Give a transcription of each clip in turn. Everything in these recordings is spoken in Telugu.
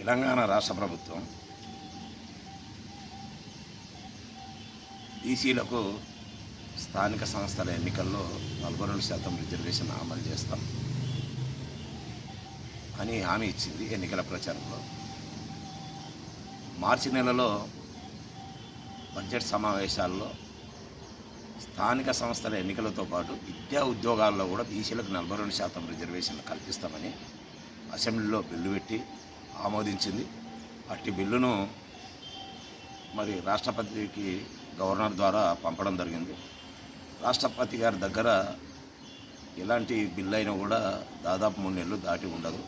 తెలంగాణ రాష్ట్ర ప్రభుత్వం బీసీలకు స్థానిక సంస్థల ఎన్నికల్లో నలభై రెండు శాతం రిజర్వేషన్ అమలు చేస్తాం అని హామీ ఇచ్చింది ఎన్నికల ప్రచారంలో. మార్చి నెలలో బడ్జెట్ సమావేశాల్లో స్థానిక సంస్థల ఎన్నికలతో పాటు విద్యా ఉద్యోగాల్లో కూడా బీసీలకు నలభై రెండు శాతం రిజర్వేషన్లు కల్పిస్తామని అసెంబ్లీలో బిల్లు పెట్టి ఆమోదించింది. అట్టి బిల్లును మరి రాష్ట్రపతికి గవర్నర్ ద్వారా పంపడం జరిగింది. రాష్ట్రపతి గారి దగ్గర ఎలాంటి బిల్లు అయినా కూడా దాదాపు మూడు నెలలు దాటి ఉండదు.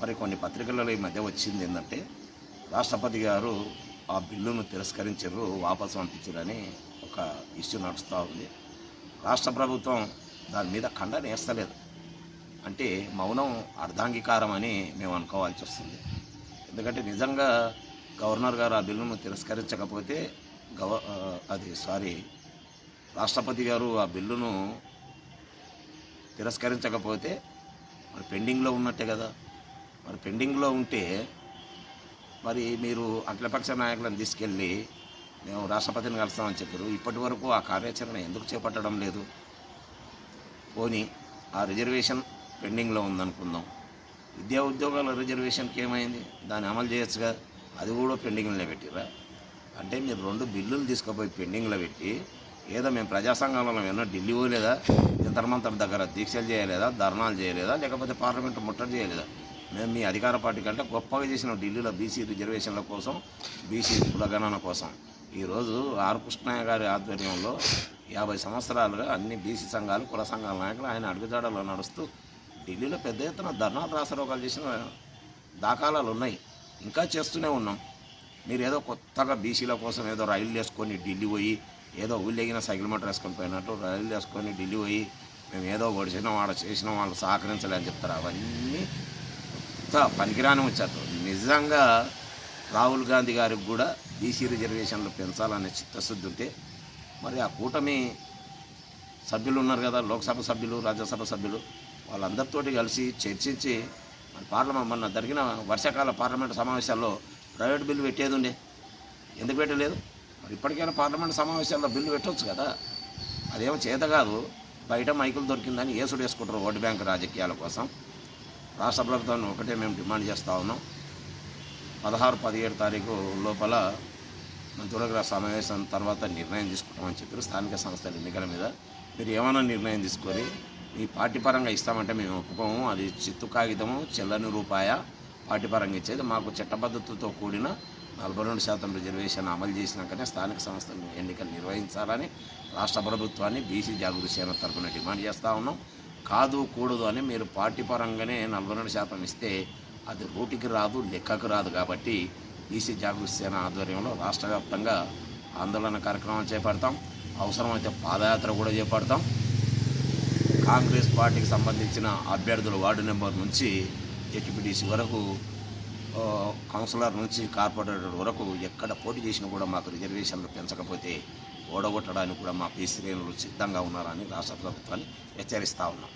మరి కొన్ని పత్రికలలో ఈ మధ్య వచ్చింది ఏంటంటే రాష్ట్రపతి గారు ఆ బిల్లును తిరస్కరించారు వాపసు పంపించారని ఒక ఇష్యూ నడుస్తూ ఉంది. రాష్ట్ర ప్రభుత్వం దాని మీద ఖండన వేస్తలేదు. అంటే మౌనం అర్ధాంగీకారం అని మేము అనుకోవాల్సి వస్తుంది. ఎందుకంటే నిజంగా గవర్నర్ గారు ఆ బిల్లును తిరస్కరించకపోతే గవ అది సారీ రాష్ట్రపతి గారు ఆ బిల్లును తిరస్కరించకపోతే మరి పెండింగ్లో ఉన్నట్టే కదా. మరి పెండింగ్లో ఉంటే మరి మీరు అఖిలపక్ష నాయకులను తీసుకెళ్ళి మేము రాష్ట్రపతిని కలుస్తామని చెప్పారు. ఇప్పటి వరకు ఆ కార్యాచరణ ఎందుకు చేపట్టడం లేదు? పోనీ ఆ రిజర్వేషన్ పెండింగ్లో ఉందనుకుందాం. విద్యా ఉద్యోగాల రిజర్వేషన్కి ఏమైంది? దాన్ని అమలు చేయొచ్చుగా? అది కూడా పెండింగ్లో పెట్టిరా అంటే మీరు రెండు బిల్లులు తీసుకుపోయి పెండింగ్లో పెట్టి ఏదో మేము ప్రజా సంఘాలలో ఏమన్నా ఢిల్లీ పోలేదా? జంతర్మంతర్ దగ్గర దీక్షలు చేయలేదా? ధర్నాలు చేయలేదా? లేకపోతే పార్లమెంట్ ముట్టడి చేయలేదా? మేము మీ అధికార పార్టీ కంటే గొప్పగా చేసిన ఢిల్లీలో బీసీ రిజర్వేషన్ల కోసం బీసీ కులగణన కోసం. ఈరోజు ఆర్ కృష్ణయ్య గారి ఆధ్వర్యంలో యాభై సంవత్సరాలుగా అన్ని బీసీ సంఘాలు కుల సంఘాల నాయకులు ఆయన అడుగుజాడలో నడుస్తూ ఢిల్లీలో పెద్ద ఎత్తున ధర్నాలు రాసరోగాలు చేసిన దాఖలాలు ఉన్నాయి. ఇంకా చేస్తూనే ఉన్నాం. మీరు ఏదో కొత్తగా బీసీల కోసం ఏదో రైలు వేసుకొని ఢిల్లీ పోయి ఏదో ఊళ్ళెగిన సైకిల్ మోటార్ వేసుకొని పోయినట్టు రైలు వేసుకొని ఢిల్లీ పోయి మేము ఏదో ఒడిచినాం వాళ్ళు చేసినాం వాళ్ళు సహకరించలే అని చెప్తారు. అవన్నీ కొత్త పనికిరాని వచ్చారు నిజంగా రాహుల్ గాంధీ గారికి కూడా బీసీ రిజర్వేషన్లు పెంచాలనే చిత్తశుద్ధి ఉంటే మరి ఆ కూటమి సభ్యులు ఉన్నారు కదా లోక్సభ సభ్యులు రాజ్యసభ సభ్యులు వాళ్ళందరితోటి కలిసి చర్చించి మన పార్లమెంట్ మొన్న జరిగిన వర్షాకాల పార్లమెంట్ సమావేశాల్లో ప్రైవేట్ బిల్లు పెట్టేది ఉండే ఎందుకు పెట్టలేదు? మరి ఇప్పటికైనా పార్లమెంట్ సమావేశాల్లో బిల్లు పెట్టవచ్చు కదా. అదేమో చేత కాదు బయట మైకులు దొరికిందని ఏసుడు వేసుకుంటారు ఓటు బ్యాంక్ రాజకీయాల కోసం. రాష్ట్ర ప్రభుత్వాన్ని ఒకటే మేము డిమాండ్ చేస్తూ ఉన్నాం. పదహారు పదిహేడు తారీఖు లోపల మంత్రులగ్ర సమావేశం తర్వాత నిర్ణయం తీసుకుంటామని చెప్పారు స్థానిక సంస్థల ఎన్నికల మీద మీరు ఏమైనా నిర్ణయం తీసుకొని ఈ పార్టీ పరంగా ఇస్తామంటే మేము ఒప్పుకోము. అది చిత్తు కాగితము చెల్లని రూపాయ పార్టీ పరంగా ఇచ్చేది. మాకు చట్టబద్ధతతో కూడిన నలభై రెండు శాతం రిజర్వేషన్ అమలు చేసినాకనే స్థానిక సంస్థలు ఎన్నికలు నిర్వహించాలని రాష్ట్ర ప్రభుత్వాన్ని బీసీ జాగృతి సేన తరఫున డిమాండ్ చేస్తూ ఉన్నాం. కాదు కూడదు అని మీరు పార్టీ పరంగానే నలభై రెండు శాతం ఇస్తే అది రూటికి రాదు లెక్కకు రాదు కాబట్టి బీసీ జాగృతి సేన ఆధ్వర్యంలో రాష్ట్ర వ్యాప్తంగా ఆందోళన కార్యక్రమాలు చేపడతాం. అవసరమైతే పాదయాత్ర కూడా చేపడతాం. కాంగ్రెస్ పార్టీకి సంబంధించిన అభ్యర్థుల వార్డు నెంబర్ నుంచి జెడ్పీటీసీ వరకు కౌన్సిలర్ నుంచి కార్పొరేటర్ వరకు ఎక్కడ పోటీ చేసినా కూడా మాకు రిజర్వేషన్లు పెంచకపోతే ఓడగొట్టడానికి కూడా మా పీ శ్రేణులు సిద్ధంగా ఉన్నారని రాష్ట్ర ప్రభుత్వాన్ని హెచ్చరిస్తా ఉన్నాం.